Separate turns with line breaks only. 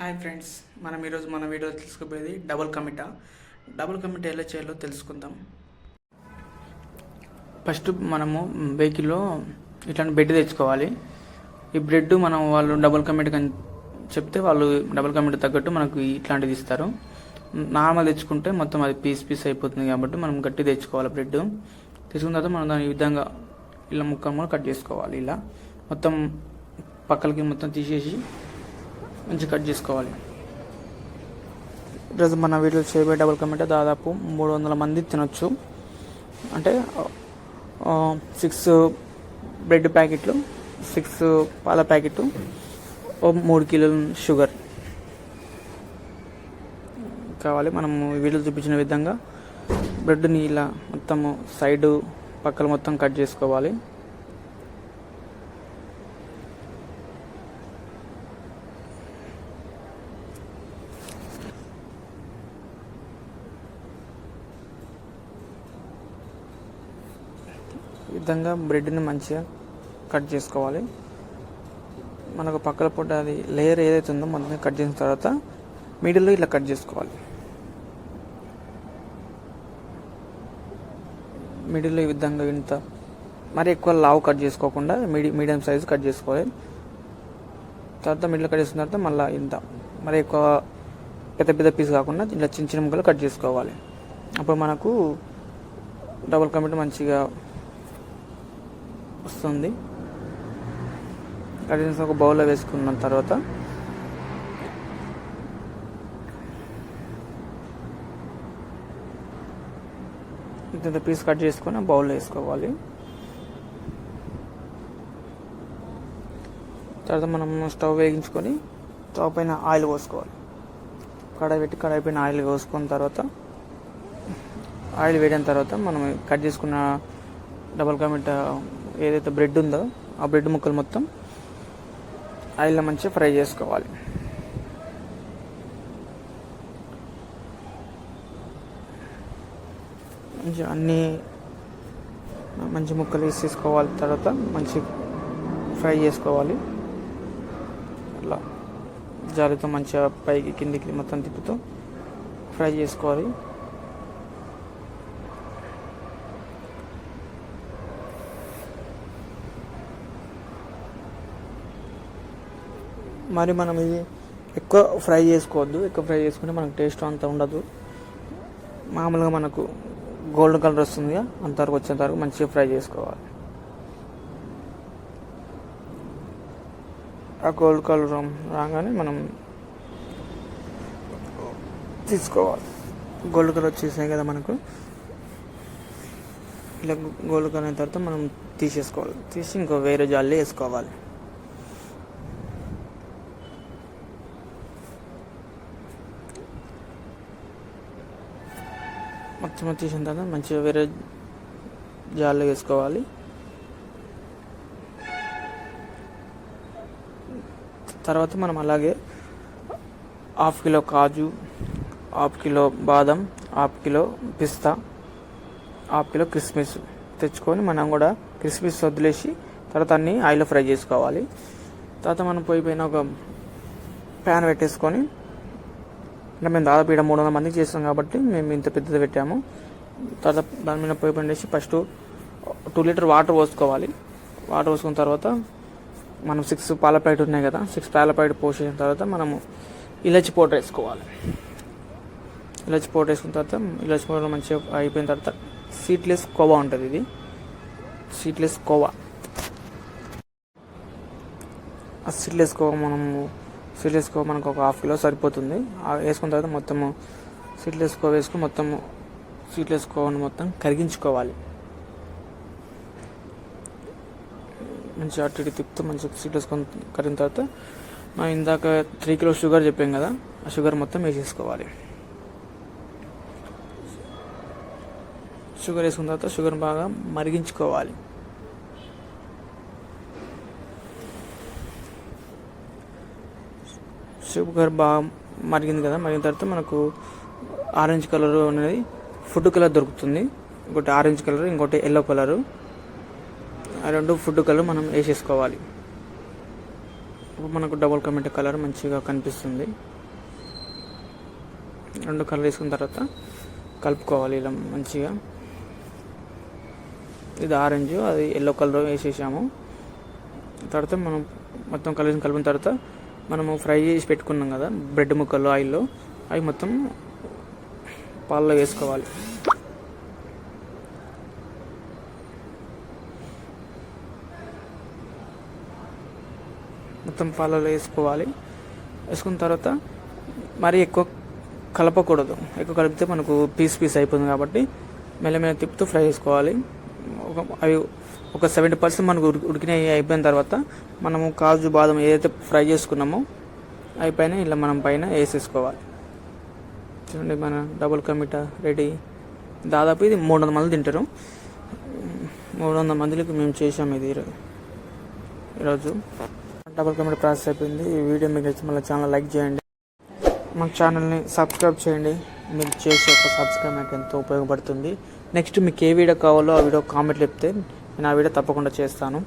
Hi friends మనం ఈరోజు మన వీడియో తెలుసుకోబోయేది డబుల్ కమిటా. డబుల్ కమిటా ఎలా చేయాలో తెలుసుకుందాం. ఫస్ట్ మనము వెహికల్లో ఇట్లాంటి బెడ్ తెచ్చుకోవాలి. ఈ బ్రెడ్ మనం వాళ్ళు డబుల్ కమిట్ అని చెప్తే వాళ్ళు డబుల్ కమిట్ తగ్గట్టు మనకు ఇట్లాంటిది ఇస్తారు. నార్మల్ తెచ్చుకుంటే మొత్తం అది పీస్ పీస్ అయిపోతుంది కాబట్టి మనం గట్టి తెచ్చుకోవాలి బ్రెడ్. తెచ్చుకున్న తర్వాత మనం దాని విధంగా ఇలా ముక్కలు ముక్కలు కట్ చేసుకోవాలి ఇలా. మొత్తం పక్కలకి మొత్తం తీసేసి మంచి కట్ చేసుకోవాలి. ఈరోజు మన వీటిలో చేయబోయే డబుల్ కమిటా దాదాపు మూడు వందల మంది తినొచ్చు. అంటే సిక్స్ బ్రెడ్ ప్యాకెట్లు సిక్స్ పాల ప్యాకెట్ ఓ మూడు కిలోలు షుగర్ కావాలి. మనము వీడియోలు చూపించిన విధంగా బ్రెడ్ని ఇలా మొత్తము సైడు పక్కలు మొత్తం కట్ చేసుకోవాలి. విధంగా బ్రెడ్ని మంచిగా కట్ చేసుకోవాలి. మనకు పక్కల పూట అది లేయర్ ఏదైతే ఉందో మొత్తం కట్ చేసిన తర్వాత మిడిల్లో ఇలా కట్ చేసుకోవాలి. మిడిల్లో ఈ విధంగా ఇంత మరి ఎక్కువ లావు కట్ చేసుకోకుండా మీడి మీడియం సైజు కట్ చేసుకోవాలి. తర్వాత మిడిల్ కట్ చేసిన తర్వాత మళ్ళీ ఇంత మరి ఎక్కువ పెద్ద పెద్ద పీస్ కాకుండా ఇలా చిన్న చిన్న ముక్కలు కట్ చేసుకోవాలి. అప్పుడు మనకు డబుల్ కమిట్ మంచిగా వస్తుంది. కట్ చేసిన ఒక బౌల్లో వేసుకున్న తర్వాత ఇంత పీస్ కట్ చేసుకొని బౌల్లో వేసుకోవాలి. తర్వాత మనం స్టవ్ వేగించుకొని స్టవ్ పైన ఆయిల్ పోసుకోవాలి. కడాయి పెట్టి కడాయి పైన ఆయిల్ పోసుకున్న తర్వాత ఆయిల్ వేడిన తర్వాత మనం కట్ చేసుకున్న డబల్ కమిట్ ఏదైతే బ్రెడ్ ఉందో ఆ బ్రెడ్ ముక్కలు మొత్తం ఆయిల్లో మంచిగా ఫ్రై చేసుకోవాలి. మంచి అన్నీ మంచి ముక్కలు వేసేసుకోవాలి తర్వాత మంచి ఫ్రై చేసుకోవాలి. అలా జాలితో మంచిగా పైకి కిందికి మొత్తం తిప్పుతూ ఫ్రై చేసుకోవాలి. మరి మనం ఇది ఎక్కువ ఫ్రై చేసుకోవద్దు. ఎక్కువ ఫ్రై చేసుకుంటే మనకు టేస్ట్ అంత ఉండదు. మామూలుగా మనకు గోల్డ్ కలర్ వస్తుంది అంతవరకు వచ్చేంత వరకు మంచిగా ఫ్రై చేసుకోవాలి. ఆ గోల్డ్ కలర్ రాగానే మనం తీసుకోవాలి. గోల్డ్ కలర్ వచ్చేసాయి కదా మనకు. ఇలా గోల్డ్ కలర్ అయిన తర్వాత మనం తీసేసుకోవాలి. తీసి ఇంకో వేరే జాలి వేసుకోవాలి. మొత్తం తీసిన తర్వాత మంచిగా వేరే జాల్లో వేసుకోవాలి. తర్వాత మనం అలాగే హాఫ్ కిలో కాజు హాఫ్ కిలో బాదం హాఫ్ కిలో పిస్తా హాఫ్ కిలో కిస్మిస్ తెచ్చుకొని మనం కూడా కిస్మిస్ వదిలేసి తర్వాత అన్ని ఆయిల్లో ఫ్రై చేసుకోవాలి. తర్వాత మనం పోయి ఒక ప్యాన్ పెట్టేసుకొని అంటే మేము దాదాపు ఇక్కడ మూడు వందల మందికి చేస్తాం కాబట్టి మేము ఇంత పెద్దది పెట్టాము. తర్వాత దాని మీద పోయి పండేసి ఫస్ట్ టూ లీటర్ వాటర్ పోసుకోవాలి. వాటర్ పోసుకున్న తర్వాత మనం సిక్స్ పాల ప్యాకెట్ ఉన్నాయి కదా సిక్స్ పాల ప్యాకెట్ పోసిన తర్వాత మనము ఇలాచి పౌడర్ వేసుకోవాలి. ఇలాచి పౌడర్ వేసుకున్న తర్వాత ఇలాచి పౌడర్ మంచిగా అయిపోయిన తర్వాత సీట్లెస్ కోవా ఉంటుంది ఇది. సీట్లెస్ కోవా. ఆ సీట్లెస్ కోవా మనము సీట్లెస్ కోవా మనకు ఒక హాఫ్ కిలో సరిపోతుంది. ఆ వేసుకున్న తర్వాత మొత్తము సీట్లెస్ కోవా వేసుకుని మొత్తము సీట్లెస్ కోవాను మొత్తం కరిగించుకోవాలి. మంచిగా అటు ఇటు తిప్పుతూ మంచిగా సీట్లెస్ కరిగిన తర్వాత మనం ఇందాక త్రీ కిలో షుగర్ చెప్పాం కదా ఆ షుగర్ మొత్తం వేసేసుకోవాలి. షుగర్ వేసుకున్న తర్వాత షుగర్ బాగా మరిగించుకోవాలి. షుగర్ బాగా మరిగింది కదా మరిగిన తర్వాత మనకు ఆరెంజ్ కలర్ అనేది ఫుడ్ కలర్ దొరుకుతుంది. ఇంకోటి ఆరెంజ్ కలర్ ఇంకోటి ఎల్లో కలరు. ఆ రెండు ఫుడ్ కలర్ మనం వేసేసుకోవాలి. ఇప్పుడు మనకు డబుల్ కమిటీ కలర్ మంచిగా కనిపిస్తుంది. రెండు కలర్ వేసుకున్న తర్వాత కలుపుకోవాలి ఇలా మంచిగా. ఇది ఆరెంజ్ అది ఎల్లో కలర్ వేసేసాము. తర్వాత మనం మొత్తం కలిసి కలిపిన తర్వాత మనము ఫ్రై చేసి పెట్టుకున్నాం కదా బ్రెడ్ ముక్కలు ఆయిల్లో. అవి మొత్తం పాలలో వేసుకోవాలి. మొత్తం పాలలో వేసుకోవాలి. వేసుకున్న తర్వాత మరీ ఎక్కువ కలపకూడదు. ఎక్కువ కలిపితే మనకు పీస్ పీస్ అయిపోతుంది కాబట్టి మెల్లమెల్ల తిప్పుతూ ఫ్రై చేసుకోవాలి. ఒక అవి ఒక సెవెంటీ పర్సెంట్ మనకు ఉడికి ఉడికినవి అయిపోయిన తర్వాత మనము కాజు బాదం ఏదైతే ఫ్రై చేసుకున్నామో అయిపోయిన పైన ఇలా మనం పైన వేసేసుకోవాలి. చూడండి మన డబుల్ కమిట రెడీ దాదాపు ఇది మూడు వందల మంది తింటారు. మూడు వందల మందికి మేము చేసాము ఇది ఈరోజు. డబుల్ కమిట ప్రాసెస్ అయిపోయింది. ఈ వీడియో మీకు నచ్చి మళ్ళీ ఛానల్ లైక్ చేయండి. మన ఛానల్ని సబ్స్క్రైబ్ చేయండి. మీరు చేసే ఒక సబ్స్క్రైబ్ నాకు ఎంతో ఉపయోగపడుతుంది. నెక్స్ట్ మీకు ఏ వీడియో కావాలో ఆ వీడియో కామెంట్ చెప్తే నేను ఆ వీడియో తప్పకుండా చేస్తాను.